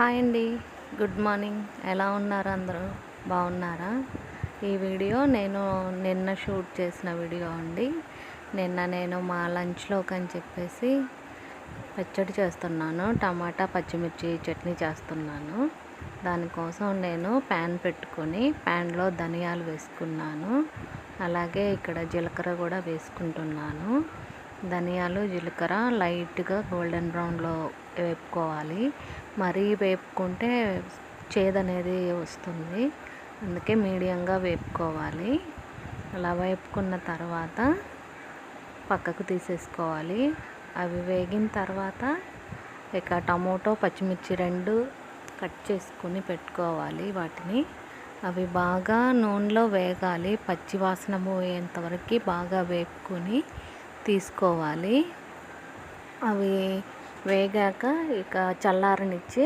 Hi అండి. Good morning. ఎలా ఉన్నారు అందరూ? బాగున్నారా? ఈ వీడియో నేను నిన్న షూట్ చేసిన వీడియో అండి. నిన్న నేను మా లంచ్లోకి అని చెప్పేసి పచ్చడి చేస్తున్నాను. టమాటా పచ్చిమిర్చి చట్నీ చేస్తున్నాను. దానికోసం నేను ప్యాన్ పెట్టుకొని ప్యాన్లో ధనియాలు వేసుకున్నాను. అలాగే ఇక్కడ జీలకర్ర కూడా వేసుకుంటున్నాను. ధనియాలు జీలకర్ర లైట్గా గోల్డెన్ బ్రౌన్లో వేపుకోవాలి. మరీ వేపుకుంటే చేదనేది వస్తుంది. అందుకే మీడియంగా వేపుకోవాలి. అలా వేపుకున్న తర్వాత పక్కకు తీసేసుకోవాలి. అవి వేగిన తర్వాత ఇక టమోటో పచ్చిమిర్చి రెండు కట్ చేసుకుని పెట్టుకోవాలి వాటిని. అవి బాగా నూనెలో వేగాలి. పచ్చి వాసన పోయేంతవరకు బాగా వేపుకొని తీసుకోవాలి. అవి వేగాక ఇక చల్లారనిచ్చి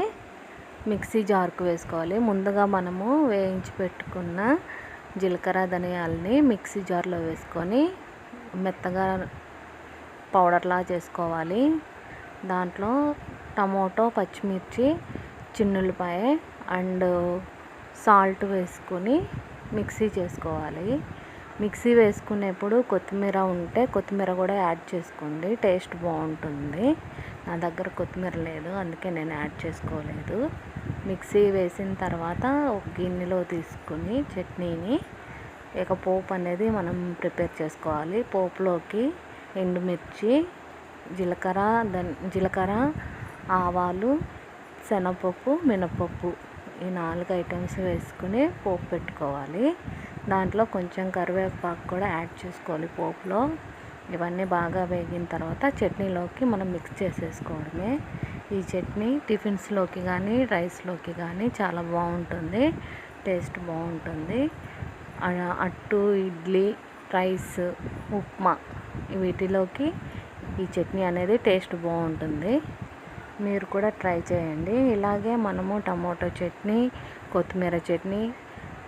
మిక్సీ జార్కు వేసుకోవాలి. ముందుగా మనము వేయించి పెట్టుకున్న జీలకర్ర ధనియాలని మిక్సీ జార్లో వేసుకొని మెత్తగా పౌడర్లా చేసుకోవాలి. దాంట్లో టమోటో పచ్చిమిర్చి చిన్నులపాయ అండ్ సాల్ట్ వేసుకొని మిక్సీ చేసుకోవాలి. మిక్సీ వేసుకునేప్పుడు కొత్తిమీర ఉంటే కొత్తిమీర కూడా యాడ్ చేసుకోండి. టేస్ట్ బాగుంటుంది. నా దగ్గర కొత్తిమీర లేదు అందుకే నేను యాడ్ చేసుకోలేదు. మిక్సీ వేసిన తర్వాత ఒక గిన్నెలో తీసుకుని చట్నీని ఇక పోపు అనేది మనం ప్రిపేర్ చేసుకోవాలి. పోపులోకి ఎండుమిర్చి జీలకర్ర జీలకర్ర ఆవాలు శనగపప్పు మినపప్పు ఈ నాలుగు ఐటమ్స్ వేసుకుని పోపు పెట్టుకోవాలి. దాంట్లో కొంచెం కరివేపాకు కూడా యాడ్ చేసుకోవాలి పోపులో. ఇవన్నీ బాగా వేగిన తర్వాత చట్నీలోకి మనం మిక్స్ చేసేసుకోవడమే. ఈ చట్నీ టిఫిన్స్లోకి కానీ రైస్లోకి కానీ చాలా బాగుంటుంది. టేస్ట్ బాగుంటుంది. అట్టు ఇడ్లీ రైస్ ఉప్మా వీటిలోకి ఈ చట్నీ అనేది టేస్ట్ బాగుంటుంది. మీరు కూడా ట్రై చేయండి. ఇలాగే మనము టమాటో చట్నీ కొత్తిమీర చట్నీ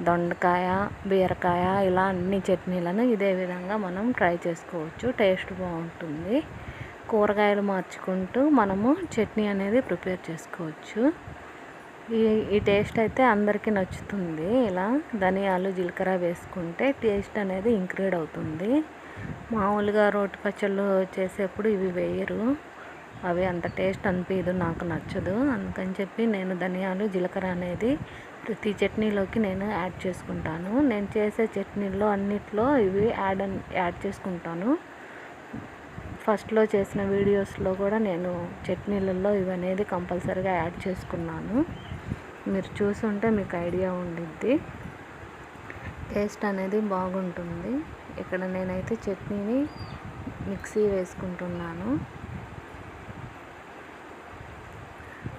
దొండకాయ బీరకాయ ఇలా అన్ని చట్నీలను ఇదే విధంగా మనం ట్రై చేసుకోవచ్చు. టేస్ట్ బాగుంటుంది. కూరగాయలు మార్చుకుంటూ మనము చట్నీ అనేది ప్రిపేర్ చేసుకోవచ్చు. ఈ ఈ టేస్ట్ అయితే అందరికీ నచ్చుతుంది. ఇలా ధనియాలు జీలకర్ర వేసుకుంటే టేస్ట్ అనేది ఇంక్రీడ్ అవుతుంది. మామూలుగా రోటి పచ్చళ్ళు చేసేప్పుడు ఇవి వేయరు. అవి అంత టేస్ట్ అనిపించదు నాకు నచ్చదు. అందుకని చెప్పి నేను ధనియాలు జీలకర్ర అనేది ప్రతి చట్నీలోకి నేను యాడ్ చేసుకుంటాను. నేను చేసే చట్నీల్లో అన్నిట్లో ఇవి యాడ్ యాడ్ చేసుకుంటాను. ఫస్ట్లో చేసిన వీడియోస్లో కూడా నేను చట్నీలలో ఇవి అనేది కంపల్సరీగా యాడ్ చేసుకున్నాను. మీరు చూసుంటే మీకు ఐడియా ఉండిద్ది. టేస్ట్ అనేది బాగుంటుంది. ఇక్కడ నేనైతే చట్నీని మిక్సీ వేసుకుంటున్నాను.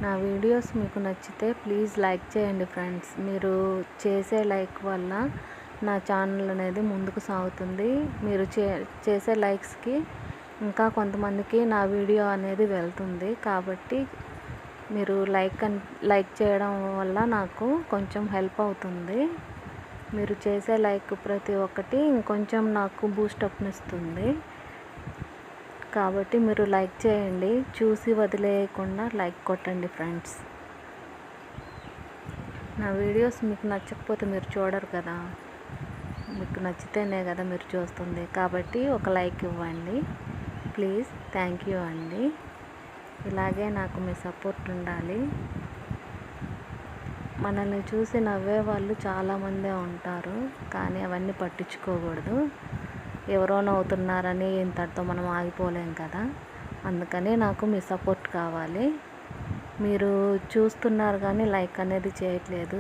నా వీడియోస్ మీకు నచ్చితే ప్లీజ్ లైక్ చేయండి ఫ్రెండ్స్. మీరు చేసే లైక్ వల్ల నా ఛానల్ అనేది ముందుకు సాగుతుంది. మీరు చే చేసే లైక్స్కి ఇంకా కొంతమందికి నా వీడియో అనేది వెళ్తుంది. కాబట్టి మీరు లైక్ లైక్ చేయడం వల్ల నాకు కొంచెం హెల్ప్ అవుతుంది. మీరు చేసే లైక్ ప్రతి ఒక్కటి ఇంకొంచెం నాకు బూస్టప్నిస్తుంది కాబట్టి మీరు లైక్ చేయండి. చూసి వదిలేయకుండా లైక్ కొట్టండి ఫ్రెండ్స్. నా వీడియోస్ మీకు నచ్చకపోతే మీరు చూడరు కదా. మీకు నచ్చితేనే కదా మీరు చూస్తుంది. కాబట్టి ఒక లైక్ ఇవ్వండి. ప్లీజ్ థ్యాంక్ యూ అండి. ఇలాగే నాకు మీ సపోర్ట్ ఉండాలి. మనల్ని చూసి నవ్వే వాళ్ళు చాలామందే ఉంటారు. కానీ అవన్నీ పట్టించుకోకూడదు. ఎవరో నవ్వుతున్నారని ఇంతటితో మనం ఆగిపోలేం కదా. అందుకని నాకు మీ సపోర్ట్ కావాలి. మీరు చూస్తున్నారు కానీ లైక్ అనేది చేయట్లేదు.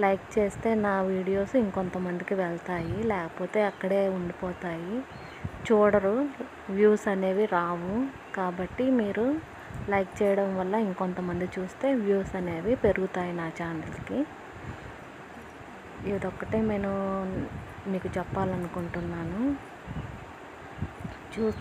లైక్ చేస్తే నా వీడియోస్ ఇంకొంతమందికి వెళ్తాయి. లేకపోతే అక్కడే ఉండిపోతాయి. చూడరు. వ్యూస్ అనేవి రావు. కాబట్టి మీరు లైక్ చేయడం వల్ల ఇంకొంతమంది చూస్తే వ్యూస్ అనేవి పెరుగుతాయి నా ఛానల్కి. ఇదొక్కటే నేను మీకు చెప్పాలనుకుంటున్నాను. చూ